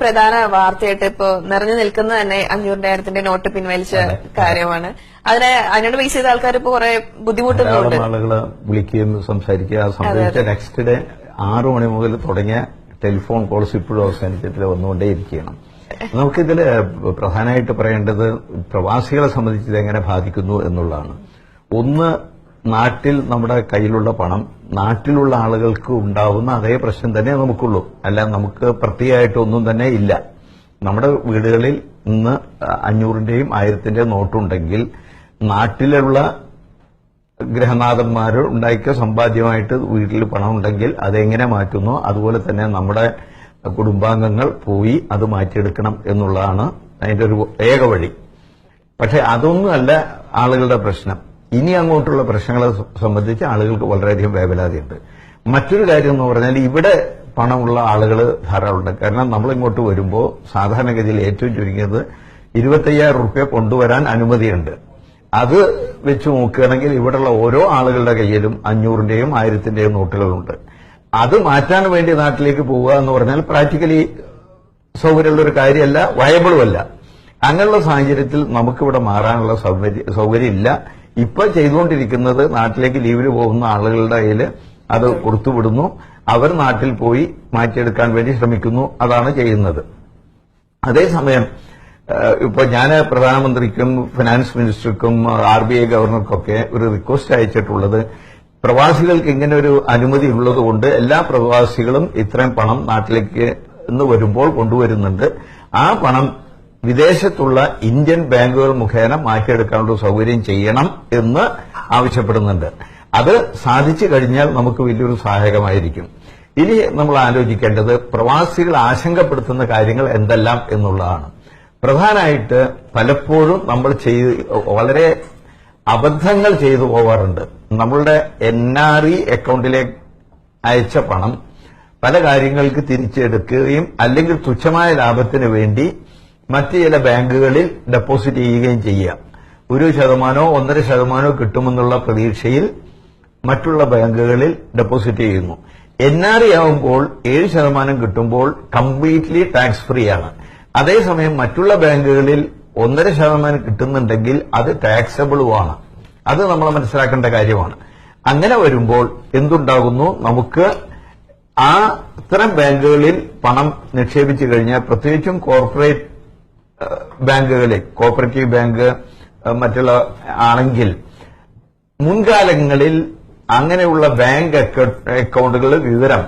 പ്രധാന വാർത്തയായിട്ട് ഇപ്പോ നിറഞ്ഞു നിൽക്കുന്നത് തന്നെ അഞ്ഞൂറിനായിരത്തിന്റെ നോട്ട് പിൻവലിച്ച കാര്യമാണ്. അതിനെ അതിനോട് ബേസ് ചെയ്ത ആൾക്കാർ ഇപ്പൊ കുറെ ബുദ്ധിമുട്ടുന്നുണ്ട് ആളുകളെ ആളുകൾ വിളിക്കുകയും സംസാരിക്കുക നെക്സ്റ്റ് ഡേ ആറു മണി മുതൽ തുടങ്ങിയ ടെലിഫോൺ കോൾസ് ഇപ്പോഴും അവസാനിച്ചിട്ടില്ല വന്നുകൊണ്ടേയിരിക്കണം നമുക്കിതിൽ പ്രധാനമായിട്ട് പറയേണ്ടത് പ്രവാസികളെ സംബന്ധിച്ച് ഇത് എങ്ങനെ ബാധിക്കുന്നു എന്നുള്ളതാണ്. ഒന്ന് നാട്ടിൽ നമ്മുടെ കയ്യിലുള്ള പണം നാട്ടിലുള്ള ആളുകൾക്ക് ഉണ്ടാവുന്ന അതേ പ്രശ്നം തന്നെ നമുക്കുള്ളൂ. അല്ല നമുക്ക് പ്രത്യേകമായിട്ടൊന്നും തന്നെ ഇല്ല. നമ്മുടെ വീടുകളിൽ ഇന്ന് അഞ്ഞൂറിന്റെയും ആയിരത്തിന്റെയും നോട്ടുണ്ടെങ്കിൽ നാട്ടിലുള്ള ഗ്രഹനാഥന്മാർ ഉണ്ടാക്കിയ സമ്പാദ്യമായിട്ട് വീട്ടിൽ പണം ഉണ്ടെങ്കിൽ അതെങ്ങനെ മാറ്റുന്നു? അതുപോലെ തന്നെ നമ്മുടെ കുടുംബാംഗങ്ങൾ പോയി അത് മാറ്റിയെടുക്കണം എന്നുള്ളതാണ് അതിന്റെ ഒരു ഏക വഴി. പക്ഷെ അതൊന്നുമല്ല ആളുകളുടെ പ്രശ്നം. ഇനി അങ്ങോട്ടുള്ള പ്രശ്നങ്ങളെ സംബന്ധിച്ച് ആളുകൾക്ക് വളരെയധികം വേവലാതിയുണ്ട്. മറ്റൊരു കാര്യം എന്ന് പറഞ്ഞാൽ ഇവിടെ പണമുള്ള ആളുകൾ ധാരാളമുണ്ട്. കാരണം നമ്മൾ ഇങ്ങോട്ട് വരുമ്പോൾ സാധാരണഗതിയിൽ ഏറ്റവും ചുരുങ്ങിയത് ഇരുപത്തയ്യായിരം റുപ്യ കൊണ്ടുവരാൻ അനുമതിയുണ്ട്. അത് വെച്ച് നോക്കുകയാണെങ്കിൽ ഇവിടെയുള്ള ഓരോ ആളുകളുടെ കയ്യിലും അഞ്ഞൂറിന്റെയും ആയിരത്തിന്റെയും നോട്ടുകളുണ്ട്. അത് മാറ്റാൻ വേണ്ടി നാട്ടിലേക്ക് പോവുക എന്ന് പറഞ്ഞാൽ പ്രാക്ടിക്കലി സൗകര്യമുള്ള ഒരു കാര്യമല്ല വയബിളുമല്ല. അങ്ങനെയുള്ള സാഹചര്യത്തിൽ നമുക്കിവിടെ മാറാനുള്ള സൗകര്യം സൗകര്യമില്ല. ഇപ്പൊ ചെയ്തുകൊണ്ടിരിക്കുന്നത് നാട്ടിലേക്ക് ലീവിന് പോകുന്ന ആളുകളുടെ കയ്യിൽ അത് കൊടുത്തുവിടുന്നു. അവർ നാട്ടിൽ പോയി മാറ്റിയെടുക്കാൻ വേണ്ടി ശ്രമിക്കുന്നു. അതാണ് ചെയ്യുന്നത്. അതേസമയം ഇപ്പൊ ഞാൻ പ്രധാനമന്ത്രിക്കും ഫിനാൻസ് മിനിസ്റ്റർക്കും ആർ ബി ഐ ഗവർണർക്കൊക്കെ ഒരു റിക്വസ്റ്റ് അയച്ചിട്ടുള്ളത് പ്രവാസികൾക്ക് ഇങ്ങനെ ഒരു അനുമതി ഉള്ളതുകൊണ്ട് എല്ലാ പ്രവാസികളും ഇത്രയും പണം നാട്ടിലേക്ക് വരുമ്പോൾ കൊണ്ടുവരുന്നുണ്ട്. ആ പണം വിദേശത്തുള്ള ഇന്ത്യൻ ബാങ്കുകൾ മുഖേന മാറ്റിയെടുക്കാനുള്ള സൗകര്യം ചെയ്യണം എന്ന് ആവശ്യപ്പെടുന്നുണ്ട്. അത് സാധിച്ചു കഴിഞ്ഞാൽ നമുക്ക് വലിയൊരു സഹായകമായിരിക്കും. ഇനി നമ്മൾ ആലോചിക്കേണ്ടത് പ്രവാസികൾ ആശങ്കപ്പെടുത്തുന്ന കാര്യങ്ങൾ എന്തെല്ലാം എന്നുള്ളതാണ്. പ്രധാനമായിട്ട് പലപ്പോഴും നമ്മൾ ചെയ്ത് വളരെ അബദ്ധങ്ങൾ ചെയ്തു പോവാറുണ്ട്. നമ്മളുടെ എൻ ആർ ഇ അക്കൗണ്ടിലേക്ക് അയച്ച പണം പല കാര്യങ്ങൾക്ക് തിരിച്ചെടുക്കുകയും അല്ലെങ്കിൽ തുച്ഛമായ ലാഭത്തിന് വേണ്ടി മറ്റ് ചില ബാങ്കുകളിൽ ഡെപ്പോസിറ്റ് ചെയ്യുകയും ചെയ്യുക ഒരു ശതമാനോ ഒന്നര ശതമാനോ കിട്ടുമെന്നുള്ള പ്രതീക്ഷയിൽ മറ്റുള്ള ബാങ്കുകളിൽ ഡെപ്പോസിറ്റ് ചെയ്യുന്നു. എൻ ആർ ഐ ആവുമ്പോൾ ഏഴ് ശതമാനം കിട്ടുമ്പോൾ കംപ്ലീറ്റ്ലി ടാക്സ് ഫ്രീ ആണ്. അതേസമയം മറ്റുള്ള ബാങ്കുകളിൽ ഒന്നര ശതമാനം കിട്ടുന്നുണ്ടെങ്കിൽ അത് ടാക്സബിളുമാണ് അത് നമ്മൾ മനസ്സിലാക്കേണ്ട കാര്യമാണ്. അങ്ങനെ വരുമ്പോൾ എന്തുണ്ടാകുന്നു? നമുക്ക് ആ ഇത്തരം ബാങ്കുകളിൽ പണം നിക്ഷേപിച്ചു കഴിഞ്ഞാൽ പ്രത്യേകിച്ചും കോർപ്പറേറ്റ് ബാങ്കുകളിൽ കോപ്പറേറ്റീവ് ബാങ്ക് മറ്റുള്ള ആണെങ്കിൽ മുൻകാലങ്ങളിൽ അങ്ങനെയുള്ള ബാങ്ക് അക്കൗണ്ടുകളുടെ വിവരം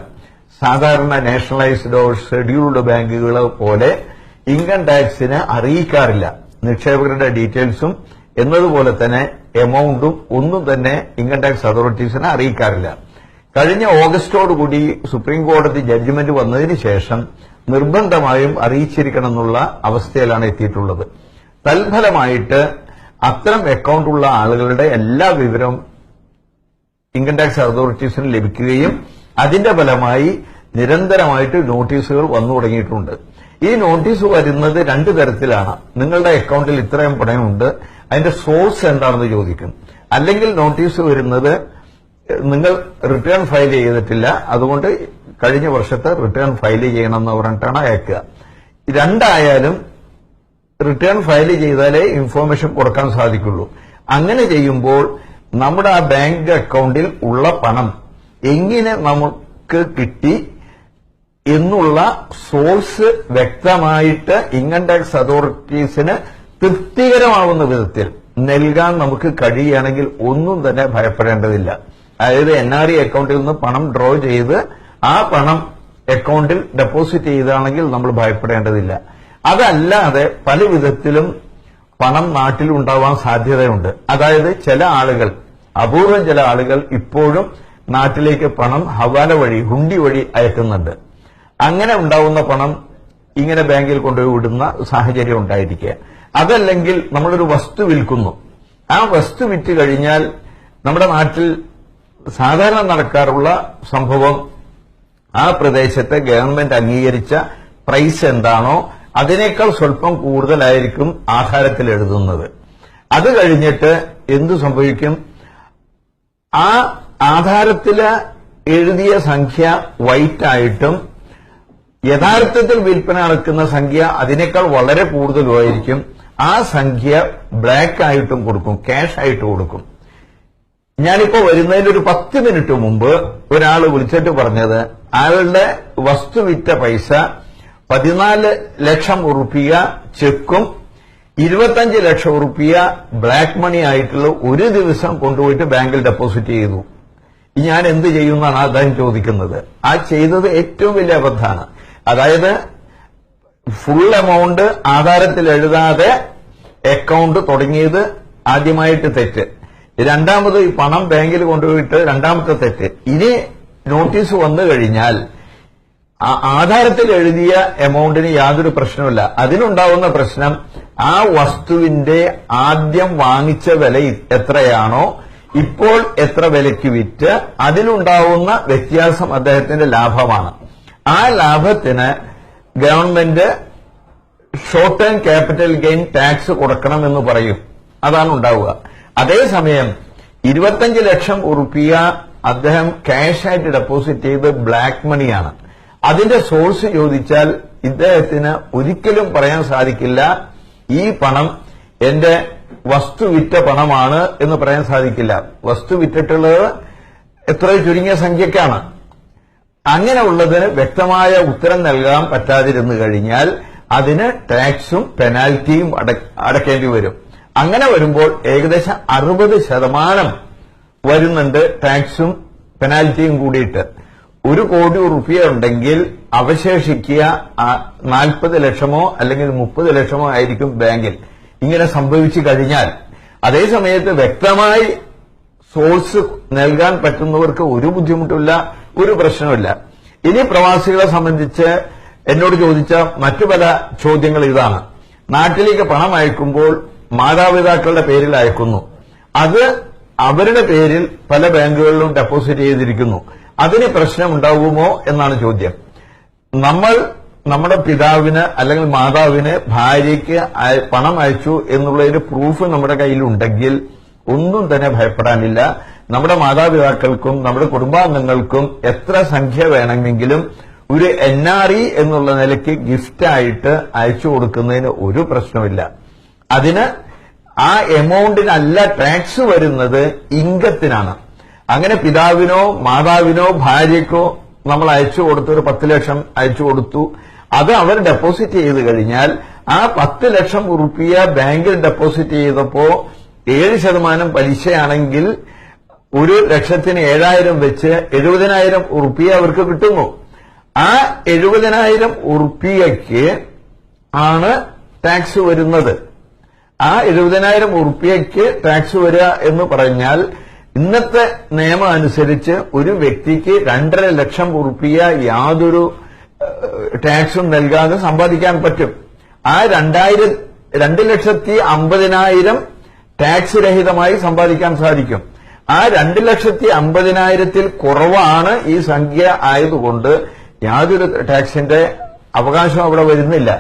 സാധാരണ നാഷണലൈസ്ഡോ ഷെഡ്യൂൾഡ് ബാങ്കുകൾ പോലെ ഇൻകം ടാക്സിന് അറിയിക്കാറില്ല. നിക്ഷേപകരുടെ ഡീറ്റെയിൽസും എന്നതുപോലെ തന്നെ എമൗണ്ടും ഒന്നും തന്നെ ഇൻകം ടാക്സ് അതോറിറ്റീസിനെ അറിയിക്കാറില്ല. കഴിഞ്ഞ ഓഗസ്റ്റോടുകൂടി സുപ്രീം കോടതി ജഡ്ജ്മെന്റ് വന്നതിന് ശേഷം നിർബന്ധമായും അറിയിച്ചിരിക്കണം എന്നുള്ള അവസ്ഥയിലാണ് എത്തിയിട്ടുള്ളത്. തൽഫലമായിട്ട് അത്തരം അക്കൗണ്ടുള്ള ആളുകളുടെ എല്ലാ വിവരവും ഇൻകം ടാക്സ് അതോറിറ്റീസിന് ലഭിക്കുകയും അതിന്റെ ഫലമായി നിരന്തരമായിട്ട് നോട്ടീസുകൾ വന്നു തുടങ്ങിയിട്ടുണ്ട്. ഈ നോട്ടീസ് വരുന്നത് രണ്ട് തരത്തിലാണ്. നിങ്ങളുടെ അക്കൗണ്ടിൽ ഇത്രയും പണമുണ്ട് അതിന്റെ സോഴ്സ് എന്താണെന്ന് ചോദിക്കും. അല്ലെങ്കിൽ നോട്ടീസ് വരുന്നത് നിങ്ങൾ റിട്ടേൺ ഫയൽ ചെയ്തിട്ടില്ല അതുകൊണ്ട് കഴിഞ്ഞ വർഷത്തെ റിട്ടേൺ ഫയൽ ചെയ്യണമെന്ന് പറഞ്ഞിട്ടാണ് അയക്കുക. രണ്ടായാലും റിട്ടേൺ ഫയൽ ചെയ്താലേ ഇൻഫോർമേഷൻ കൊടുക്കാൻ സാധിക്കുള്ളൂ. അങ്ങനെ ചെയ്യുമ്പോൾ നമ്മുടെ ആ ബാങ്ക് അക്കൗണ്ടിൽ ഉള്ള പണം എങ്ങനെ നമുക്ക് കിട്ടി എന്നുള്ള സോഴ്സ് വ്യക്തമായിട്ട് ഇൻകം ടാക്സ് അതോറിറ്റീസിന് തൃപ്തികരമാവുന്ന വിധത്തിൽ നൽകാൻ നമുക്ക് കഴിയുകയാണെങ്കിൽ ഒന്നും തന്നെ ഭയപ്പെടേണ്ടതില്ല. അതായത് എൻ ആർ ഇ അക്കൗണ്ടിൽ നിന്ന് പണം ഡ്രോ ചെയ്ത് ആ പണം അക്കൗണ്ടിൽ ഡെപ്പോസിറ്റ് ചെയ്താണെങ്കിൽ നമ്മൾ ഭയപ്പെടേണ്ടതില്ല. അതല്ലാതെ പല വിധത്തിലും പണം നാട്ടിൽ ഉണ്ടാവാൻ സാധ്യതയുണ്ട്. അതായത് ചില ആളുകൾ അപൂർവം ചില ആളുകൾ ഇപ്പോഴും നാട്ടിലേക്ക് പണം ഹവാല വഴി ഹുണ്ടി വഴി അയക്കുന്നുണ്ട്. അങ്ങനെ ഉണ്ടാവുന്ന പണം ഇങ്ങനെ ബാങ്കിൽ കൊണ്ടുപോയി വിടുന്ന സാഹചര്യം ഉണ്ടായിരിക്കുക. അതല്ലെങ്കിൽ നമ്മളൊരു വസ്തു വിൽക്കുന്നു. ആ വസ്തു വിറ്റ് കഴിഞ്ഞാൽ നമ്മുടെ നാട്ടിൽ സാധാരണ നടക്കാറുള്ള സംഭവം ആ പ്രദേശത്തെ ഗവൺമെന്റ് അംഗീകരിച്ച പ്രൈസ് എന്താണോ അതിനേക്കാൾ സ്വല്പം കൂടുതലായിരിക്കും ആധാരത്തിൽ എഴുതുന്നത്. അത് കഴിഞ്ഞിട്ട് എന്തു സംഭവിക്കും? ആ ആധാരത്തിൽ എഴുതിയ സംഖ്യ വൈറ്റ് ആയിട്ടും യഥാർത്ഥത്തിൽ വിൽപ്പന നടക്കുന്ന സംഖ്യ അതിനേക്കാൾ വളരെ കൂടുതലുമായിരിക്കും. ആ സംഖ്യ ബ്ലാക്ക് ആയിട്ടും കൊടുക്കും ക്യാഷ് ആയിട്ട് കൊടുക്കും. ഞാനിപ്പോ വരുന്നതിന് ഒരു പത്ത് മിനിറ്റ് മുമ്പ് ഒരാൾ വിളിച്ചിട്ട് പറഞ്ഞത് അയാളുടെ വസ്തു വിറ്റ പൈസ പതിനാല് ലക്ഷം ഉറുപ്പിക ചെക്കും ഇരുപത്തഞ്ച് ലക്ഷം ഉറുപ്പിക ബ്ലാക്ക് മണി ആയിട്ടുള്ള ഒരു ദിവസം കൊണ്ടുപോയിട്ട് ബാങ്കിൽ ഡെപ്പോസിറ്റ് ചെയ്തു. ഞാൻ എന്ത് ചെയ്യുമെന്നാണ് അദ്ദേഹം ചോദിക്കുന്നത്. ആ ചെയ്തത് ഏറ്റവും വലിയ അബദ്ധമാണ്. അതായത് ഫുൾ എമൗണ്ട് ആധാരത്തിൽ എഴുതാതെ അക്കൗണ്ട് തുടങ്ങിയത് ആദ്യമായിട്ട് തെറ്റ്. രണ്ടാമത് ഈ പണം ബാങ്കിൽ കൊണ്ടുപോയിട്ട് രണ്ടാമത്തെ തെറ്റ്. ഇനി നോട്ടീസ് വന്നു കഴിഞ്ഞാൽ ആധാരത്തിൽ എഴുതിയ എമൗണ്ടിന് യാതൊരു പ്രശ്നമില്ല അതിനുണ്ടാവുന്ന പ്രശ്നം ആ വസ്തുവിന്റെ ആദ്യം വാങ്ങിച്ച വില എത്രയാണോ ഇപ്പോൾ എത്ര വിലയ്ക്ക് വിറ്റ് അതിലുണ്ടാവുന്ന വ്യത്യാസം അദ്ദേഹത്തിന്റെ ലാഭമാണ്. ആ ലാഭത്തിന് government short term capital gain tax കൊടുക്കണം എന്ന് പറയും. അതാണ് ഉണ്ടാവുക. അതേസമയം ഇരുപത്തഞ്ച് ലക്ഷം ഉറുപ്പിയ അദ്ദേഹം ക്യാഷ് ആയിട്ട് ഡെപ്പോസിറ്റ് ചെയ്ത് ബ്ലാക്ക് മണിയാണ് അതിന്റെ സോഴ്സ് ചോദിച്ചാൽ ഇദ്ദേഹത്തിന് ഒരിക്കലും പറയാൻ സാധിക്കില്ല ഈ പണം എന്റെ വസ്തു വിറ്റ പണമാണ് എന്ന് പറയാൻ സാധിക്കില്ല. വസ്തു വിറ്റിട്ടുള്ളത് എത്ര ചുരുങ്ങിയ സംഖ്യക്കാണ്. അങ്ങനെയുള്ളതിന് വ്യക്തമായ ഉത്തരം നൽകാൻ പറ്റാതിരുന്നു കഴിഞ്ഞാൽ അതിന് ടാക്സും പെനാൽറ്റിയും അട- അടക്കേണ്ടി വരും. അങ്ങനെ വരുമ്പോൾ ഏകദേശം അറുപത് ശതമാനം വരുന്നുണ്ട് ടാക്സും പെനാൽറ്റിയും കൂടിയിട്ട്. ഒരു കോടി റുപ്യ ഉണ്ടെങ്കിൽ അവശേഷിക്കുക നാൽപ്പത് ലക്ഷമോ അല്ലെങ്കിൽ മുപ്പത് ലക്ഷമോ ആയിരിക്കും ബാങ്കിൽ. ഇങ്ങനെ സംഭവിച്ചു കഴിഞ്ഞാൽ അതേ സമയത്ത് വ്യക്തമായി സോഴ്സ് നൽകാൻ പറ്റുന്നവർക്ക് ഒരു ബുദ്ധിമുട്ടില്ല ഒരു പ്രശ്നമില്ല ഇനി പ്രവാസികളെ സംബന്ധിച്ച് എന്നോട് ചോദിച്ച മറ്റു പല ചോദ്യങ്ങൾ ഇതാണ്. നാട്ടിലേക്ക് പണം അയക്കുമ്പോൾ മാതാപിതാക്കളുടെ പേരിൽ അയക്കുന്നു. അത് അവരുടെ പേരിൽ പല ബാങ്കുകളിലും ഡെപ്പോസിറ്റ് ചെയ്തിരിക്കുന്നു. അതിന് പ്രശ്നമുണ്ടാകുമോ എന്നാണ് ചോദ്യം. നമ്മൾ നമ്മുടെ പിതാവിന് അല്ലെങ്കിൽ മാതാവിന് ഭാര്യയ്ക്ക് പണം അയച്ചു എന്നുള്ളതിന് പ്രൂഫ് നമ്മുടെ കയ്യിലുണ്ടെങ്കിൽ ഒന്നും തന്നെ ഭയപ്പെടാനില്ല. നമ്മുടെ മാതാപിതാക്കൾക്കും നമ്മുടെ കുടുംബാംഗങ്ങൾക്കും എത്ര സംഖ്യ വേണമെങ്കിലും ഒരു എൻ ആർ ഇ എന്നുള്ള നിലയ്ക്ക് ഗിഫ്റ്റായിട്ട് അയച്ചു കൊടുക്കുന്നതിന് ഒരു പ്രശ്നമില്ല അതിന് ആ എമൗണ്ടിനല്ല ടാക്സ് വരുന്നത് ഇംഗത്തിനാണ് അങ്ങനെ പിതാവിനോ മാതാവിനോ ഭാര്യക്കോ നമ്മൾ അയച്ചു കൊടുത്തു ഒരു പത്ത് ലക്ഷം അയച്ചു കൊടുത്തു. അത് അവർ ഡെപ്പോസിറ്റ് ചെയ്ത് കഴിഞ്ഞാൽ ആ പത്ത് ലക്ഷം റുപ്യ ബാങ്കിൽ ഡെപ്പോസിറ്റ് ചെയ്തപ്പോ ഏഴ് ശതമാനം പലിശയാണെങ്കിൽ ഒരു ലക്ഷത്തിന് ഏഴായിരം വെച്ച് എഴുപതിനായിരം ഉറുപ്പിയ അവർക്ക് കിട്ടുന്നു. ആ എഴുപതിനായിരം ഉറുപ്പിയയ്ക്ക് ആണ് ടാക്സ് വരുന്നത്. ആ എഴുപതിനായിരം ഉറുപ്പ്യക്ക് ടാക്സ് വരിക എന്ന് പറഞ്ഞാൽ ഇന്നത്തെ നിയമം അനുസരിച്ച് ഒരു വ്യക്തിക്ക് രണ്ടര ലക്ഷം ഉറുപ്പിയ യാതൊരു ടാക്സും നൽകാതെ സമ്പാദിക്കാൻ പറ്റും. ആ രണ്ടായിരം രണ്ട് ലക്ഷത്തി അമ്പതിനായിരം ടാക്സ് രഹിതമായി സമ്പാദിക്കാൻ സാധിക്കും. ആ രണ്ട് ലക്ഷത്തി അമ്പതിനായിരത്തിൽ കുറവാണ് ഈ സംഖ്യ ആയതുകൊണ്ട് യാതൊരു ടാക്സിന്റെ അവകാശം അവിടെ വരുന്നില്ല.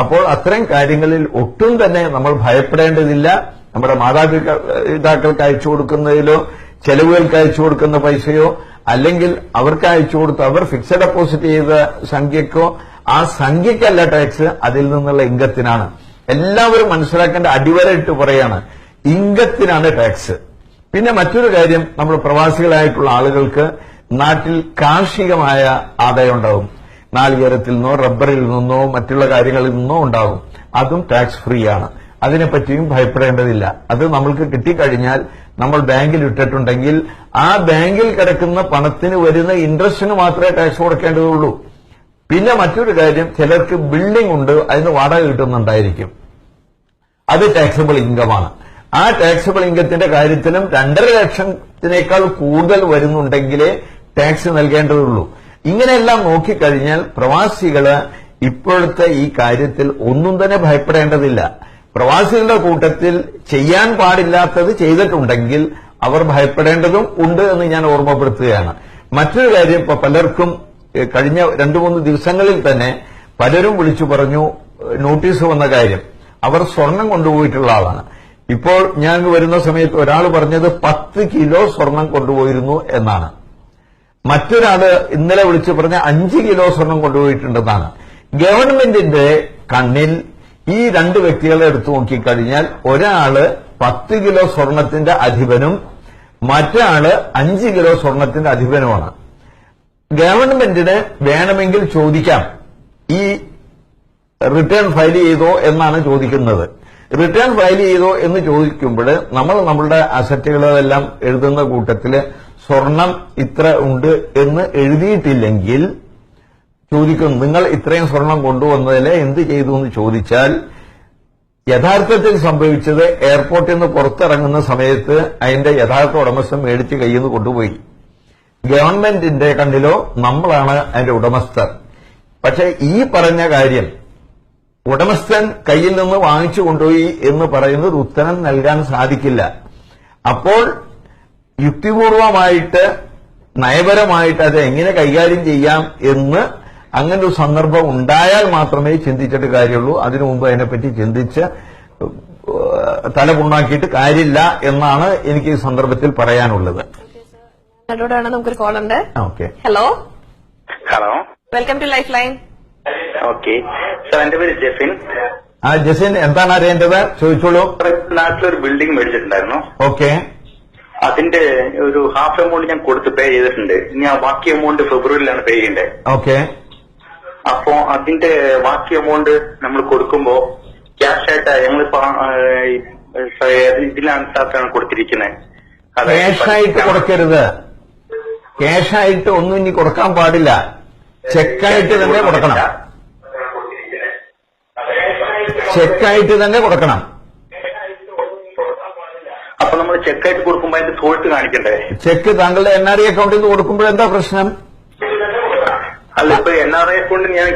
അപ്പോൾ അത്തരം കാര്യങ്ങളിൽ ഒട്ടും തന്നെ നമ്മൾ ഭയപ്പെടേണ്ടതില്ല. നമ്മുടെ മാതാപിതാക്കൾക്ക് അയച്ചു കൊടുക്കുന്നതിലോ ചെലവുകൾക്ക് അയച്ചു കൊടുക്കുന്ന പൈസയോ അല്ലെങ്കിൽ അവർക്ക് അയച്ചു കൊടുത്ത് അവർ ഫിക്സഡ് ഡെപ്പോസിറ്റ് ചെയ്ത സംഖ്യക്കോ ആ സംഖ്യക്കല്ല ടാക്സ് അതിൽ നിന്നുള്ള ഇംഗത്തിനാണ്. എല്ലാവരും മനസ്സിലാക്കേണ്ട അടിവരയിട്ട് പറയാണ് ഇംഗത്തിനാണ് ടാക്സ് പിന്നെ മറ്റൊരു കാര്യം നമ്മൾ പ്രവാസികളായിട്ടുള്ള ആളുകൾക്ക് നാട്ടിൽ കാർഷികമായ ആദായം ഉണ്ടാവും. നാളികേരത്തിൽ നിന്നോ റബ്ബറിൽ നിന്നോ മറ്റുള്ള കാര്യങ്ങളിൽ നിന്നോ ഉണ്ടാകും. അതും ടാക്സ് ഫ്രീ ആണ്. അതിനെപ്പറ്റിയും ഭയപ്പെടേണ്ടതില്ല. അത് നമ്മൾക്ക് കിട്ടിക്കഴിഞ്ഞാൽ നമ്മൾ ബാങ്കിൽ ഇട്ടിട്ടുണ്ടെങ്കിൽ ആ ബാങ്കിൽ കിടക്കുന്ന പണത്തിന് വരുന്ന ഇൻട്രസ്റ്റിന് മാത്രമേ ടാക്സ് കൊടുക്കേണ്ടതുള്ളൂ. പിന്നെ മറ്റൊരു കാര്യം ചിലർക്ക് ബിൽഡിംഗ് ഉണ്ട് അതിന് വാടക കിട്ടുന്നുണ്ടായിരിക്കും. അത് ടാക്സബിൾ ഇൻകമാണ് ആ ടാക്സബിൾ ഇൻകത്തിന്റെ കാര്യത്തിലും രണ്ടര ലക്ഷത്തിനേക്കാൾ കൂടുതൽ വരുന്നുണ്ടെങ്കിലേ ടാക്സ് നൽകേണ്ടതുള്ളൂ. ഇങ്ങനെയെല്ലാം നോക്കിക്കഴിഞ്ഞാൽ പ്രവാസികൾ ഇപ്പോഴത്തെ ഈ കാര്യത്തിൽ ഒന്നും തന്നെ ഭയപ്പെടേണ്ടതില്ല. പ്രവാസികളുടെ കൂട്ടത്തിൽ ചെയ്യാൻ പാടില്ലാത്തത് ചെയ്തിട്ടുണ്ടെങ്കിൽ അവർ ഭയപ്പെടേണ്ടതും ഉണ്ട് എന്ന് ഞാൻ ഓർമ്മപ്പെടുത്തുകയാണ്. മറ്റൊരു കാര്യം ഇപ്പൊ പലർക്കും കഴിഞ്ഞ രണ്ടു മൂന്ന് ദിവസങ്ങളിൽ തന്നെ പലരും വിളിച്ചു പറഞ്ഞു നോട്ടീസ് വന്ന കാര്യം. അവർ സ്വർണം കൊണ്ടുപോയിട്ടുള്ള ആളാണ്. ഇപ്പോൾ ഞാൻ വരുന്ന സമയത്ത് ഒരാൾ പറഞ്ഞത് പത്ത് കിലോ സ്വർണം കൊണ്ടുപോയിരുന്നു എന്നാണ്. മറ്റൊരാൾ ഇന്നലെ വിളിച്ചു പറഞ്ഞ അഞ്ച് കിലോ സ്വർണം കൊണ്ടുപോയിട്ടുണ്ടെന്നാണ്. ഗവൺമെന്റിന്റെ കണ്ണിൽ ഈ രണ്ട് വ്യക്തികളെ എടുത്തു നോക്കിക്കഴിഞ്ഞാൽ ഒരാൾ പത്ത് കിലോ സ്വർണത്തിന്റെ അധിപനും മറ്റാൾ അഞ്ച് കിലോ സ്വർണത്തിന്റെ അധിപനുമാണ്. ഗവൺമെന്റിന് വേണമെങ്കിൽ ചോദിക്കാം ഈ റിട്ടേൺ ഫയൽ ചെയ്തോ എന്നാണ് ചോദിക്കുന്നത്. റിട്ടേൺ ഫയൽ ചെയ്തോ എന്ന് ചോദിക്കുമ്പോൾ നമ്മൾ നമ്മളുടെ അസറ്റുകളെല്ലാം എഴുതുന്ന കൂട്ടത്തിൽ സ്വർണം ഇത്ര ഉണ്ട് എന്ന് എഴുതിയിട്ടില്ലെങ്കിൽ ചോദിക്കും നിങ്ങൾ ഇത്രയും സ്വർണം കൊണ്ടുവന്നതിലെ എന്ത് ചെയ്തു? എന്ന് ചോദിച്ചാൽ യഥാർത്ഥത്തിൽ സംഭവിച്ചത് എയർപോർട്ടിൽ നിന്ന് പുറത്തിറങ്ങുന്ന സമയത്ത് അതിന്റെ യഥാർത്ഥ ഉടമസ്ഥൻ മേടിച്ച് കയ്യിൽ നിന്ന് കൊണ്ടുപോയി. ഗവൺമെന്റിന്റെ കണ്ണിലോ നമ്മളാണ് അതിന്റെ ഉടമസ്ഥർ. പക്ഷെ ഈ പറഞ്ഞ കാര്യം ഉടമസ്ഥൻ കയ്യിൽ നിന്ന് വാങ്ങിച്ചു കൊണ്ടുപോയി എന്ന് പറയുന്നത് ഉത്തരം നൽകാൻ സാധിക്കില്ല. അപ്പോൾ യുക്തിപൂർവമായിട്ട് നയപരമായിട്ട് അത് എങ്ങനെ കൈകാര്യം ചെയ്യാം എന്ന് അങ്ങനെ ഒരു സന്ദർഭം ഉണ്ടായാൽ മാത്രമേ ചിന്തിച്ചിട്ട് കാര്യമുള്ളൂ. അതിനു മുമ്പ് അതിനെപ്പറ്റി ചിന്തിച്ച് തലപുണ്ണാക്കിയിട്ട് തല പുണ്ണാക്കിയിട്ട് കാര്യമില്ല എന്നാണ് എനിക്ക് ഈ സന്ദർഭത്തിൽ പറയാനുള്ളത്. നമുക്കൊരു കോൾ ഉണ്ട് okay. Hello? Hello. Welcome to life line. Okay. Sir എന്റെ പേര് ജെഫിൻ ആ ജസിൻ എന്താണ് അറിയേണ്ടത്? ചോദിച്ചോളൂ. നാട്ടിലൊരു ബിൽഡിംഗ് മേടിച്ചിട്ടുണ്ടായിരുന്നു. ഓക്കെ. അതിന്റെ ഒരു ഹാഫ് എമൗണ്ട് ഞാൻ കൊടുത്ത് പേ ചെയ്തിട്ടുണ്ട്. ഇനി ആ ബാക്കി എമൗണ്ട് ഫെബ്രുവരിയിലാണ് പേ ചെയ്യേണ്ടത് ഓക്കെ അപ്പോ അതിന്റെ ബാക്കി എമൗണ്ട് നമ്മൾ കൊടുക്കുമ്പോ ക്യാഷ് ആയിട്ട് ഞങ്ങൾ ഇതിലാണ് കൊടുത്തിരിക്കുന്നത് ക്യാഷായിട്ട് കൊടുക്കരുത്. ക്യാഷായിട്ട് ഒന്നും ഇനി കൊടുക്കാൻ പാടില്ല. ചെക്കായിട്ട് തന്നെ കൊടുക്കണം. ചെക്കായിട്ട് തന്നെ കൊടുക്കണം. അപ്പൊ നമ്മൾ ചെക്ക് ആയിട്ട് കൊടുക്കുമ്പോ അതിന്റെ തോഴ്ത്ത് കാണിക്കണ്ടേ? ചെക്ക് താങ്കളുടെ എൻ ആർ ഐ അക്കൗണ്ടിൽ നിന്ന് കൊടുക്കുമ്പോൾ എന്താ പ്രശ്നം? അല്ല ഇപ്പൊ എൻ ആർ ഐ അക്കൗണ്ടിൽ ഞാൻ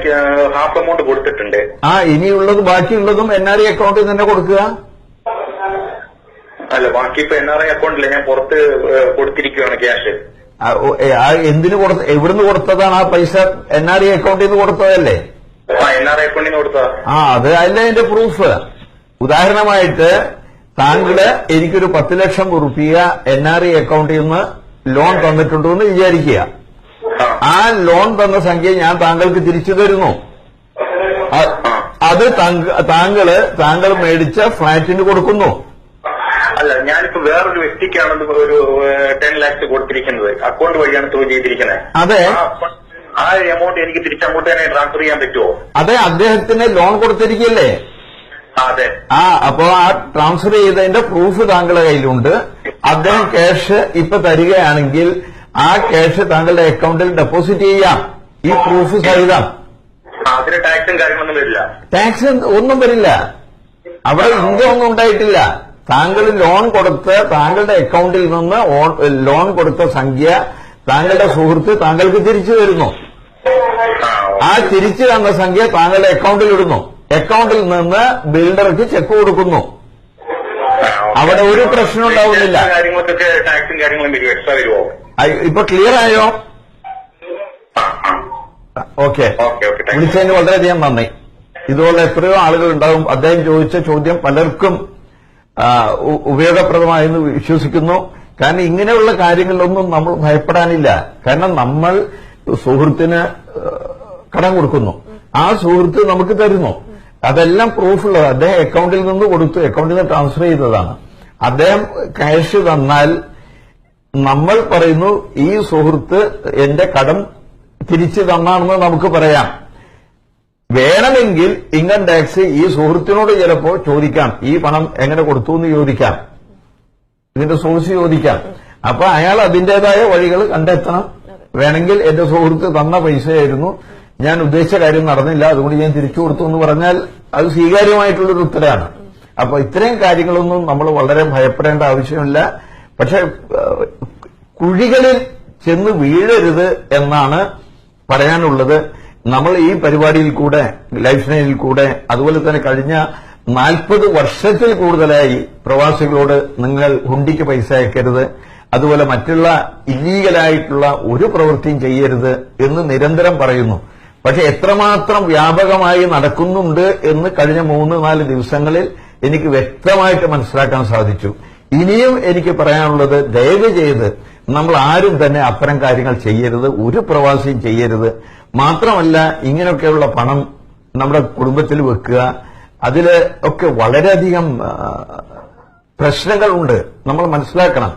ഹാഫ് എമൗണ്ട് കൊടുത്തിട്ടുണ്ട്. ആ ഇനിയുള്ളത് ബാക്കിയുള്ളതും എൻ ആർ ഐ അക്കൗണ്ടിൽ തന്നെ കൊടുക്കുക. അല്ല ബാക്കി ഇപ്പൊ എൻ ആർ ഐ അക്കൗണ്ടിൽ ഞാൻ പുറത്ത് കൊടുത്തിരിക്കുകയാണ് ക്യാഷ് എന്തിനു കൊടുത്ത എവിടുന്ന് കൊടുത്തതാണ് ആ പൈസ? എൻ ആർ ഐ അക്കൗണ്ടിൽ നിന്ന് കൊടുത്തതല്ലേ? എൻ ആർ ഐ അക്കൗണ്ടിൽ നിന്ന് കൊടുത്താ ആ അത് അല്ല അതിന്റെ പ്രൂഫ് ഉദാഹരണമായിട്ട് താങ്കൾ എനിക്കൊരു പത്ത് ലക്ഷം റുപ്യ എൻ ആർ ഐ അക്കൗണ്ടിൽ നിന്ന് ലോൺ തന്നിട്ടുണ്ടോ എന്ന് വിചാരിക്കുക. ആ. ലോൺ തന്ന സംഖ്യ ഞാൻ താങ്കൾക്ക് തിരിച്ചു തരുന്നു. അത് താങ്കൾ താങ്കൾ താങ്കൾ മേടിച്ച ഫ്ളാറ്റിന് കൊടുക്കുന്നു. അല്ല ഞാനിപ്പോ വേറൊരു വ്യക്തിക്കാണ് ഒരു ടെൻ ലാക്സ് കൊടുത്തിരിക്കുന്നത്. അക്കൗണ്ട് വഴിയാണ് ത്രൂ ചെയ്തിരിക്കുന്നത്. അതെ. ആ എമൗണ്ട് എനിക്ക് തിരിച്ചങ്ങോട്ട് തന്നെ ട്രാൻസ്ഫർ ചെയ്യാൻ പറ്റുമോ അതെ അദ്ദേഹത്തിന് ലോൺ കൊടുത്തിരിക്കല്ലേ ആ അപ്പോ ആ ട്രാൻസ്ഫർ ചെയ്തതിന്റെ പ്രൂഫ് താങ്കളുടെ കയ്യിലുണ്ട്. അദ്ദേഹം ക്യാഷ് ഇപ്പൊ തരികയാണെങ്കിൽ ആ ക്യാഷ് താങ്കളുടെ അക്കൗണ്ടിൽ ഡെപ്പോസിറ്റ് ചെയ്യാം. ഈ പ്രൂഫ് സഹിതം. അതിന് ടാക്സും കാര്യങ്ങളൊന്നും വരില്ല. ടാക്സ് ഒന്നും വരില്ല. അവിടെ ഇൻകം ഒന്നും ഉണ്ടായിട്ടില്ല. താങ്കൾ ലോൺ കൊടുത്ത് താങ്കളുടെ അക്കൗണ്ടിൽ നിന്ന് ലോൺ കൊടുത്ത സംഖ്യ താങ്കളുടെ സുഹൃത്ത് താങ്കൾക്ക് തിരിച്ചു തരുന്നു. ആ തിരിച്ചു തന്ന സംഖ്യ താങ്കളുടെ അക്കൗണ്ടിൽ ഇടുന്നു. അക്കൗണ്ടിൽ നിന്ന് ബിൽഡർക്ക് ചെക്ക് കൊടുക്കുന്നു. അവിടെ ഒരു പ്രശ്നം ഉണ്ടാവുന്നില്ല. ഇപ്പൊ ക്ലിയർ ആയോ? ഓക്കെ. വിളിച്ചതിന് വളരെയധികം നന്ദി. ഇതുപോലെ എത്രയോ ആളുകൾ ഉണ്ടാകും അദ്ദേഹം ചോദിച്ച ചോദ്യം പലർക്കും ഉപയോഗപ്രദമായെന്ന് വിശ്വസിക്കുന്നു. കാരണം ഇങ്ങനെയുള്ള കാര്യങ്ങളിലൊന്നും നമ്മൾ ഭയപ്പെടാനില്ല. കാരണം നമ്മൾ സുഹൃത്തിന് കടം കൊടുക്കുന്നു. ആ സുഹൃത്ത് നമുക്ക് തരുന്നു. അതെല്ലാം പ്രൂഫുള്ളത് അദ്ദേഹം അക്കൗണ്ടിൽ നിന്ന് കൊടുത്തു. അക്കൗണ്ടിൽ നിന്ന് ട്രാൻസ്ഫർ ചെയ്തതാണ്. അദ്ദേഹം ക്യാഷ് തന്നാൽ നമ്മൾ പറയുന്നു ഈ സുഹൃത്ത് എന്റെ കടം തിരിച്ചു തന്നാണെന്ന് നമുക്ക് പറയാം. വേണമെങ്കിൽ ഇൻകം ടാക്സ് ഈ സുഹൃത്തിനോട് ചിലപ്പോ ചോദിക്കാം. ഈ പണം എങ്ങനെ കൊടുത്തു എന്ന് ചോദിക്കാം. ഇതിന്റെ സോഴ്സ് ചോദിക്കാം. അപ്പൊ അയാൾ അതിന്റേതായ വഴികൾ കണ്ടെത്തണം. വേണമെങ്കിൽ എന്റെ സുഹൃത്ത് തന്ന പൈസയായിരുന്നു. ഞാൻ ഉദ്ദേശിച്ച കാര്യം നടന്നില്ല അതുകൊണ്ട് ഞാൻ തിരിച്ചു കൊടുത്തു എന്ന് പറഞ്ഞാൽ അത് സ്വീകാര്യമായിട്ടുള്ളൊരു ഉത്തരമാണ് അപ്പൊ ഇത്രയും കാര്യങ്ങളൊന്നും നമ്മൾ വളരെ ഭയപ്പെടേണ്ട ആവശ്യമില്ല. പക്ഷെ കുഴികളിൽ ചെന്ന് വീഴരുത് എന്നാണ് പറയാനുള്ളത്. നമ്മൾ ഈ പരിപാടിയിൽ കൂടെ ലൈഫ് ലൈനിൽ കൂടെ അതുപോലെ തന്നെ കഴിഞ്ഞ നാൽപ്പത് വർഷത്തിൽ കൂടുതലായി പ്രവാസികളോട് നിങ്ങൾ ഹുണ്ടിക്ക് പൈസ അയക്കരുത്. അതുപോലെ മറ്റുള്ള ഇല്ലീഗലായിട്ടുള്ള ഒരു പ്രവൃത്തിയും ചെയ്യരുത് എന്ന് നിരന്തരം പറയുന്നു. പക്ഷെ എത്രമാത്രം വ്യാപകമായി നടക്കുന്നുണ്ട് എന്ന് കഴിഞ്ഞ മൂന്ന് നാല് ദിവസങ്ങളിൽ എനിക്ക് വ്യക്തമായിട്ട് മനസ്സിലാക്കാൻ സാധിച്ചു. ഇനിയും എനിക്ക് പറയാനുള്ളത് ദയവ് ചെയ്ത് നമ്മൾ ആരും തന്നെ അത്തരം കാര്യങ്ങൾ ചെയ്യരുത് ഒരു പ്രവാസിയും ചെയ്യരുത്. മാത്രമല്ല ഇങ്ങനെയൊക്കെയുള്ള പണം നമ്മുടെ കുടുംബത്തിൽ വെക്കുക അതിൽ ഒക്കെ വളരെയധികം പ്രശ്നങ്ങളുണ്ട് നമ്മൾ മനസ്സിലാക്കണം.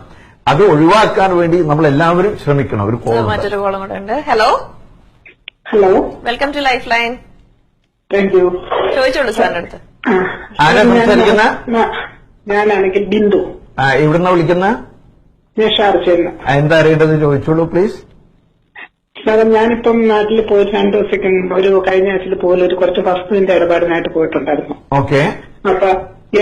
അത് ഒഴിവാക്കാൻ വേണ്ടി നമ്മൾ എല്ലാവരും ശ്രമിക്കണം. ഒരു കോൾ മറ്റൊരു കൂടെ ഉണ്ട്. Hello? Hello. Welcome to life line thank you ചോദിച്ചോളൂ സാറിന്റെ അടുത്ത്. ആരാ സംസാരിക്കുന്ന? ഞാനാണെങ്കിൽ ബിന്ദു. ഇവിടുന്ന് വിളിക്കുന്ന? ഞാൻ ഷാർജയിൽ എന്താ അറിയേണ്ടത് ചോദിച്ചോളൂ പ്ലീസ് മാഡം ഞാനിപ്പം നാട്ടിൽ പോയി രണ്ടു ദിവസത്തേക്ക് മുമ്പ് ഒരു കഴിഞ്ഞ ആഴ്ചയിൽ പോലെ ഒരു കുറച്ച് വസ്തുവിന്റെ ഇടപാടിനായിട്ട് പോയിട്ടുണ്ടായിരുന്നു. ഓക്കെ അപ്പൊ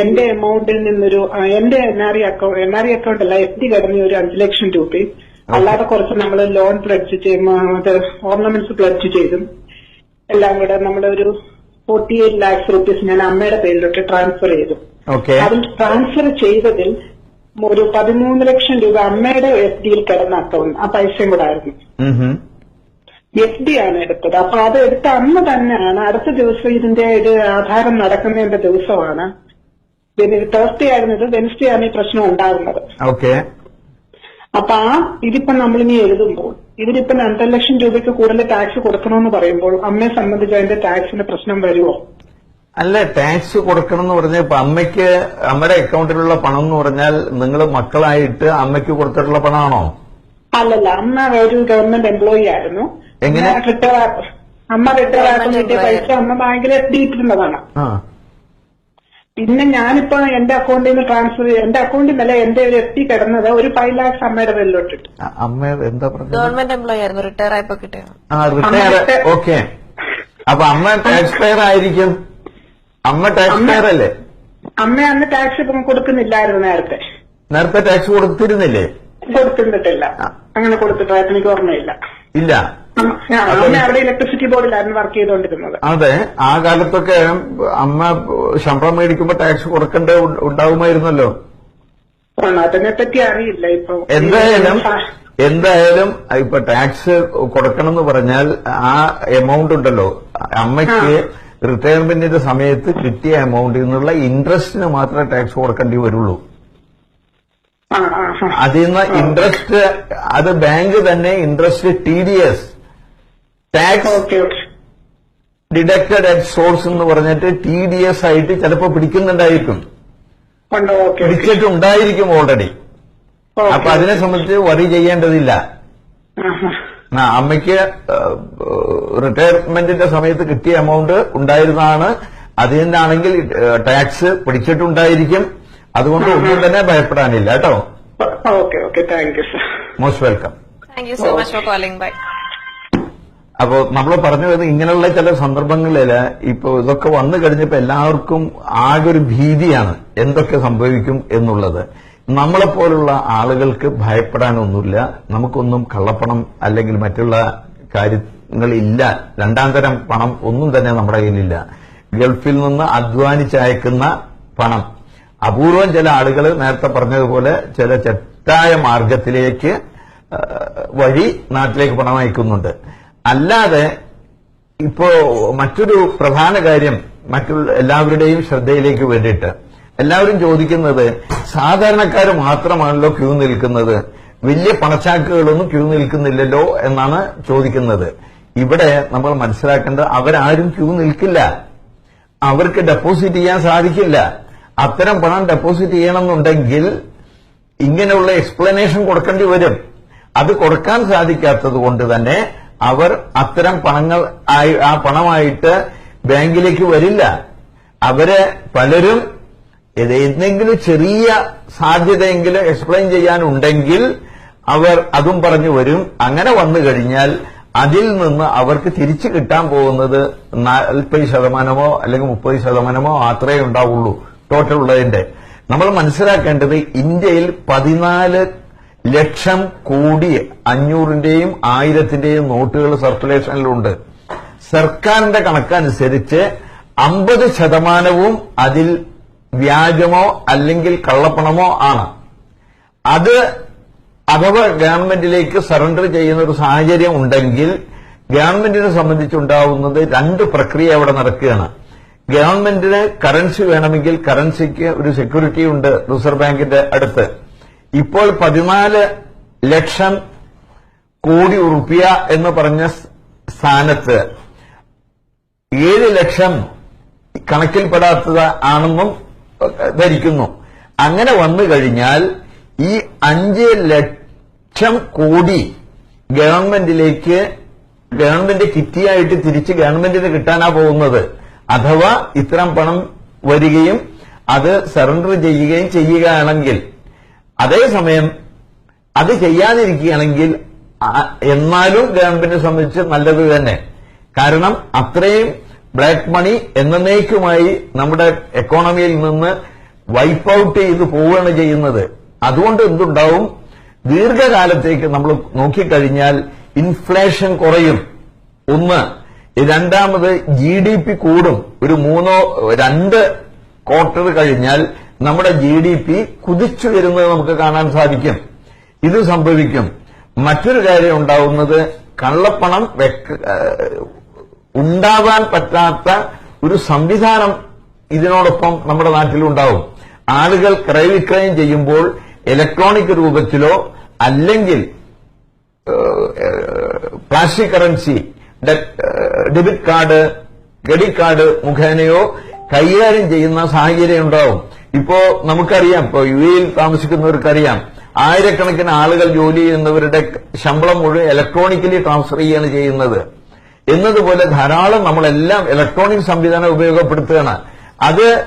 എന്റെ എമൗണ്ടിൽ നിന്നൊരു ആ, എന്റെ N R I account N R I account അല്ല എഫ് ഡി കടന്നി ഒരു അഞ്ചു ലക്ഷം രൂപയും അല്ലാതെ കുറച്ച് നമ്മൾ ലോൺ പ്ലഡ്ജ് ചെയ്യുമ്പോൾ ഓർണമെന്റ്സ് പ്ലഡ്ജ് ചെയ്തും. എല്ലാം കൂടെ നമ്മളൊരു ഫോർട്ടി എയ്റ്റ് ലാക്സ് റുപ്പീസ് ഞാൻ അമ്മയുടെ പേരിലോട്ട് ട്രാൻസ്ഫർ ചെയ്തു. അതിൽ ട്രാൻസ്ഫർ ചെയ്തതിൽ ഒരു പതിമൂന്ന് ലക്ഷം രൂപ അമ്മയുടെ എഫ് ഡിയിൽ കിടന്ന അക്കൗണ്ട് ആ പൈസയും കൂടെ ആയിരുന്നു. എഫ് ഡി ആണ് എടുത്തത്. അപ്പൊ അത് എടുത്ത അന്ന് തന്നെയാണ് അടുത്ത ദിവസം ഇതിന്റെ ഒരു ആധാരം നടക്കുന്നതിന്റെ ദിവസമാണ്. തേഴ്സ്ഡേ ആയിരുന്നത് വെൻസ്ഡേ ആണ് ഈ പ്രശ്നം ഉണ്ടാകുന്നത്. ഓക്കെ അപ്പൊ ആ ഇതിപ്പോ നമ്മളിനി എഴുതുമ്പോൾ ഇതിനിപ്പം രണ്ടര ലക്ഷം രൂപയ്ക്ക് കൂടുതൽ ടാക്സ് കൊടുക്കണമെന്ന് പറയുമ്പോൾ അമ്മയെ സംബന്ധിച്ച് അതിന്റെ ടാക്സിന്റെ പ്രശ്നം വരുമോ അല്ല ടാക്സ് കൊടുക്കണം എന്ന് പറഞ്ഞാൽ ഇപ്പൊ അമ്മയ്ക്ക് അമ്മയുടെ അക്കൗണ്ടിലുള്ള പണം എന്ന് പറഞ്ഞാൽ നിങ്ങൾ മക്കളായിട്ട് അമ്മയ്ക്ക് കൊടുത്തിട്ടുള്ള പണമാണോ അല്ലല്ല അമ്മ ഒരു ഗവൺമെന്റ് എംപ്ലോയി ആയിരുന്നു. എങ്ങനെ? റിട്ടയർ അമ്മ റിട്ടയർ കിട്ടിയ പൈസ അമ്മ ബാങ്കിൽ എഫ് ഡി ഇട്ടിരുന്നതാണ് ആ. പിന്നെ ഞാനിപ്പോ എന്റെ അക്കൗണ്ടിൽ നിന്ന് ട്രാൻസ്ഫർ എന്റെ അക്കൗണ്ടിൽ നിന്നല്ല എന്റെ ഒരു എഫ് ഡി കിടന്നത് ഒരു ഫൈവ് ലാക്സ് അമ്മയുടെ പേരിലോട്ടിട്ട്. അമ്മ എന്താ പറഞ്ഞത്? ഗവൺമെന്റ് എംപ്ലോയി ആയിരുന്നു റിട്ടയർ ആയപ്പോ കിട്ടിയത് ആ റിട്ടയർ അമ്മ- ഓക്കെ അപ്പൊ അമ്മ ടാക്സ് പെയർ ആയിരിക്കും. അമ്മ ടാക്സ് പെയർ അല്ലേ? അമ്മ അന്ന് ടാക്സ് ഇപ്പം കൊടുക്കുന്നില്ലായിരുന്നു നേരത്തെ. നേരത്തെ ടാക്സ് കൊടുത്തിരുന്നില്ലേ? കൊടുത്തിട്ടില്ല ആ. അങ്ങനെ കൊടുത്തിട്ടായിട്ട് എനിക്ക് ഓർമ്മയില്ല. ഇല്ല. അമ്മ അവിടെ ഇലക്ട്രിസിറ്റി ബോർഡിലായിരുന്നു വർക്ക് ചെയ്തുകൊണ്ടിരുന്നത് അതെ ആ കാലത്തൊക്കെ അമ്മ ശമ്പളം മേടിക്കുമ്പോ ടാക്സ് കുറക്കണ്ട ഉണ്ടാവുമായിരുന്നല്ലോ? അതിനെ പറ്റി അറിയില്ല ഇപ്പൊ. എന്തായാലും എന്തായാലും ഇപ്പൊ ടാക്സ് കൊടുക്കണം എന്ന് പറഞ്ഞാൽ ആ എമൗണ്ട് ഉണ്ടല്ലോ. അമ്മയ്ക്ക് റിട്ടയർമെന്റിന്റെ സമയത്ത് കിട്ടിയ എമൗണ്ടിൽ നിന്നുള്ള ഇൻട്രസ്റ്റിന് മാത്രമേ ടാക്സ് കൊടുക്കേണ്ടി വരുള്ളൂ. അതിൽ നിന്ന് ഇൻട്രസ്റ്റ് അത് ബാങ്ക് തന്നെ interest T D S tax deducted at source എന്ന് പറഞ്ഞിട്ട് ടി ഡി എസ് ആയിട്ട് ചിലപ്പോൾ പിടിക്കുന്നുണ്ടായിരിക്കും. പിടിച്ചിട്ടുണ്ടായിരിക്കും ഓൾറെഡി അപ്പൊ അതിനെ സംബന്ധിച്ച് വറി ചെയ്യേണ്ടതില്ല. അമ്മയ്ക്ക് റിട്ടയർമെന്റിന്റെ സമയത്ത് കിട്ടിയ എമൗണ്ട് ഉണ്ടായിരുന്നതാണ്. അതിൽ നിന്നാണെങ്കിൽ ടാക്സ് പിടിച്ചിട്ടുണ്ടായിരിക്കും. അതുകൊണ്ട് ഒന്നും തന്നെ ഭയപ്പെടാനില്ല കേട്ടോ? Okay okay thank you sir most welcome thank you so much for calling bye അപ്പോ നമ്മൾ പറഞ്ഞു വരുന്നത് ഇങ്ങനെയുള്ള ചില സന്ദർഭങ്ങളിൽ ഇപ്പൊ ഇതൊക്കെ വന്നു കഴിഞ്ഞപ്പോ എല്ലാവർക്കും ആകെ ഒരു ഭീതിയാണ് എന്തൊക്കെ സംഭവിക്കും എന്നുള്ളത്. നമ്മളെപ്പോലുള്ള ആളുകൾക്ക് ഭയപ്പെടാനൊന്നുമില്ല. നമുക്കൊന്നും കള്ളപ്പണം അല്ലെങ്കിൽ മറ്റുള്ള കാര്യങ്ങളില്ല. രണ്ടാം തരം പണം ഒന്നും തന്നെ നമ്മുടെ കയ്യിലില്ല. ഗൾഫിൽ നിന്ന് അധ്വാനിച്ചയക്കുന്ന പണം. അപൂർവം ചില ആളുകൾ നേരത്തെ പറഞ്ഞതുപോലെ ചില തെറ്റായ മാർഗത്തിലേക്ക് വഴി നാട്ടിലേക്ക് പണം അയക്കുന്നുണ്ട്. അല്ലാതെ ഇപ്പോ മറ്റൊരു പ്രധാന കാര്യം മറ്റുള്ള എല്ലാവരുടെയും ശ്രദ്ധയിലേക്ക് വേണ്ടിയിട്ട് എല്ലാവരും ചോദിക്കുന്നത് സാധാരണക്കാർ മാത്രമാണല്ലോ ക്യൂ നിൽക്കുന്നത്. വലിയ പണച്ചാക്കുകളൊന്നും ക്യൂ നിൽക്കുന്നില്ലല്ലോ എന്നാണ് ചോദിക്കുന്നത്. ഇവിടെ നമ്മൾ മനസ്സിലാക്കേണ്ടത് അവരാരും ക്യൂ നിൽക്കില്ല. അവർക്ക് ഡെപ്പോസിറ്റ് ചെയ്യാൻ സാധിക്കില്ല. അത്തരം പണം ഡെപ്പോസിറ്റ് ചെയ്യണമെന്നുണ്ടെങ്കിൽ ഇങ്ങനെയുള്ള എക്സ്പ്ലനേഷൻ കൊടുക്കേണ്ടി വരും. അത് കൊടുക്കാൻ സാധിക്കാത്തത് കൊണ്ട് തന്നെ അവർ അത്തരം പണങ്ങൾ ആ പണമായിട്ട് ബാങ്കിലേക്ക് വരില്ല. അവർ പലരും ഏതെങ്കിലും ചെറിയ സാധ്യതയെങ്കിലും എക്സ്പ്ലെയിൻ ചെയ്യാനുണ്ടെങ്കിൽ അവർ അതും പറഞ്ഞു വരും. അങ്ങനെ വന്നു കഴിഞ്ഞാൽ അതിൽ നിന്ന് അവർക്ക് തിരിച്ചു കിട്ടാൻ പോകുന്നത് നാൽപ്പത് ശതമാനമോ അല്ലെങ്കിൽ മുപ്പത് ശതമാനമോ മാത്രമേ ഉണ്ടാവുള്ളൂ ടോട്ടൽ ഉള്ളതിന്റെ. നമ്മൾ മനസ്സിലാക്കേണ്ടത് ഇന്ത്യയിൽ പതിനാല് ലക്ഷം കോടി അഞ്ഞൂറിന്റെയും ആയിരത്തിന്റെയും നോട്ടുകൾ സർക്കുലേഷനിലുണ്ട്. സർക്കാരിന്റെ കണക്കനുസരിച്ച് അമ്പത് ശതമാനവും അതിൽ വ്യാജമോ അല്ലെങ്കിൽ കള്ളപ്പണമോ ആണ്. അത് അഥവാ ഗവൺമെന്റിലേക്ക് സറണ്ടർ ചെയ്യുന്ന ഒരു സാഹചര്യം ഉണ്ടെങ്കിൽ ഗവൺമെന്റിനെ സംബന്ധിച്ചുണ്ടാവുന്നത് രണ്ട് പ്രക്രിയ അവിടെ നടക്കുകയാണ്. ഗവൺമെന്റിന് കറൻസി വേണമെങ്കിൽ കറൻസിക്ക് ഒരു സെക്യൂരിറ്റി ഉണ്ട് റിസർവ് ബാങ്കിന്റെ അടുത്ത്. ഇപ്പോൾ പതിനാല് ലക്ഷം കോടി റുപ്യ എന്ന് പറഞ്ഞ സ്ഥാനത്ത് ഏഴ് ലക്ഷം കണക്കിൽപ്പെടാത്തത് ആണെന്നും ധരിക്കുന്നു. അങ്ങനെ വന്നു കഴിഞ്ഞാൽ ഈ അഞ്ച് ലക്ഷം കോടി ഗവൺമെന്റിലേക്ക് ഗവൺമെന്റ് കിറ്റിയായിട്ട് തിരിച്ച് ഗവൺമെന്റിന് കിട്ടാനാ പോകുന്നത്. അഥവാ ഇത്തരം പണം വരികയും അത് സറണ്ടർ ചെയ്യുകയും ചെയ്യുകയാണെങ്കിൽ അതേസമയം അത് ചെയ്യാതിരിക്കുകയാണെങ്കിൽ എന്നാലും ഗവൺമെന്റിനെ സംബന്ധിച്ച് നല്ലത് തന്നെ. കാരണം അത്രയും ബ്ലാക്ക് മണി എന്നേക്കുമായി നമ്മുടെ എക്കോണമിയിൽ നിന്ന് വൈപ്പ് ഔട്ട് ചെയ്ത് പോവുകയാണ് ചെയ്യുന്നത്. അതുകൊണ്ട് എന്തുണ്ടാവും? ദീർഘകാലത്തേക്ക് നമ്മൾ നോക്കിക്കഴിഞ്ഞാൽ ഇൻഫ്ലേഷൻ കുറയും. ഒന്ന് രണ്ടാമത് ജി ഡി പി കൂടും. ഒരു മൂന്നോ രണ്ട് ക്വാർട്ടർ കഴിഞ്ഞാൽ നമ്മുടെ ജി ഡി പി കുതിച്ചു വരുന്നത് നമുക്ക് കാണാൻ സാധിക്കും. ഇത് സംഭവിക്കും. മറ്റൊരു കാര്യം ഉണ്ടാവുന്നത് കള്ളപ്പണം ഉണ്ടാവാൻ പറ്റാത്ത ഒരു സംവിധാനം ഇതിനോടൊപ്പം നമ്മുടെ നാട്ടിലുണ്ടാവും. ആളുകൾ ക്രയവിക്രയം ചെയ്യുമ്പോൾ ഇലക്ട്രോണിക് രൂപത്തിലോ അല്ലെങ്കിൽ plastic currency debit card credit card മുഖേനയോ കൈകാര്യം ചെയ്യുന്ന സാഹചര്യം ഉണ്ടാവും. ഇപ്പോ നമുക്കറിയാം ഇപ്പോ യു എയിൽ താമസിക്കുന്നവർക്കറിയാം ആയിരക്കണക്കിന് ആളുകൾ ജോലി ചെയ്യുന്നവരുടെ ശമ്പളം മുഴുവൻ ഇലക്ട്രോണിക്കലി ട്രാൻസ്ഫർ ചെയ്യാണ് ചെയ്യുന്നത്. എന്നതുപോലെ ധാരാളം നമ്മളെല്ലാം ഇലക്ട്രോണിക് സംവിധാനം ഉപയോഗപ്പെടുത്തുകയാണ്. അത്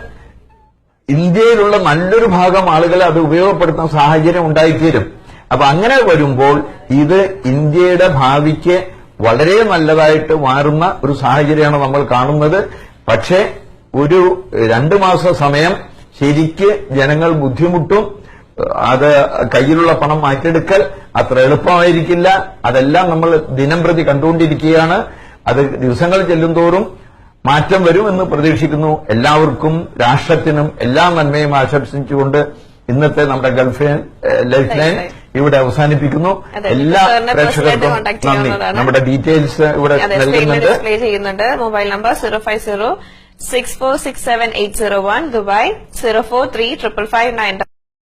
ഇന്ത്യയിലുള്ള നല്ലൊരു ഭാഗം ആളുകൾ അത് ഉപയോഗപ്പെടുത്തുന്ന സാഹചര്യം ഉണ്ടായിത്തീരും. അപ്പൊ അങ്ങനെ വരുമ്പോൾ ഇത് ഇന്ത്യയുടെ ഭാവിക്ക് വളരെ നല്ലതായിട്ട് മാറുന്ന ഒരു സാഹചര്യമാണ് നമ്മൾ കാണുന്നത്. പക്ഷേ ഒരു രണ്ടു മാസം സമയം ശരിക്ക് ജനങ്ങൾ ബുദ്ധിമുട്ടും അത് കയ്യിലുള്ള പണം മാറ്റിയെടുക്കൽ അത്ര എളുപ്പമായിരിക്കില്ല. അതെല്ലാം നമ്മൾ ദിനം പ്രതി കണ്ടുകൊണ്ടിരിക്കുകയാണ്. അത് ദിവസങ്ങൾ ചെല്ലുന്തോറും മാറ്റം വരുമെന്ന് പ്രതീക്ഷിക്കുന്നു. എല്ലാവർക്കും രാഷ്ട്രത്തിനും എല്ലാ നന്മയും ആശംസിച്ചുകൊണ്ട് ഇന്നത്തെ നമ്മുടെ ഗൾഫ് ലൈഫ് ലൈൻ ഇവിടെ അവസാനിപ്പിക്കുന്നു. എല്ലാ പ്രേക്ഷകർക്കും നന്ദി. നമ്മുടെ ഡീറ്റെയിൽസ് ഇവിടെ നൽകുന്നുണ്ട്. Mobile number zero five zero six four six seven eight zero one Dubai zero four three triple five nine